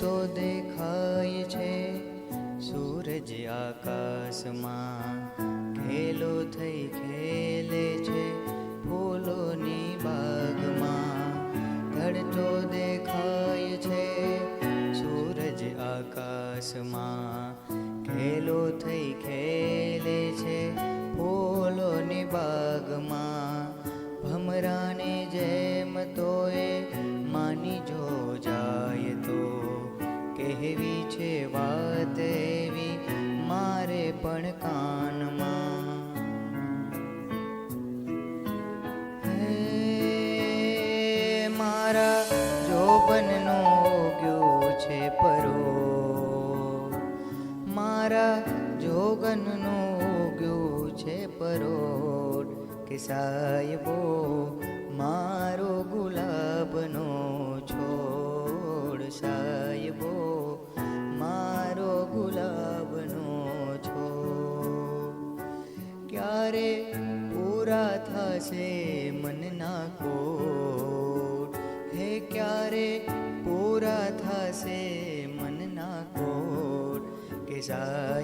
તો દેખાય છે. સૂરજ આકાશમાં ખેલો થઈ ખેલે છે. ફૂલોની બાગમાં ધડતો દેખાય છે. સૂરજ આકાશમાં ખેલો થઈ ખેલે છે. ફૂલોની બાગમાં ભમરાની જેમ તોય માની જો વાત એવી મારે પણ કાનમાં. હે મારા જોબનનો ગયો છે પરો. મારા જોગનનો ગયો છે પરો કે સાહેબો, મારો ગુલાબનો ક્યારે પૂરા થશે મનના કોટ. હે ક્યારે પૂરા થશે મનના કોટ? કે સા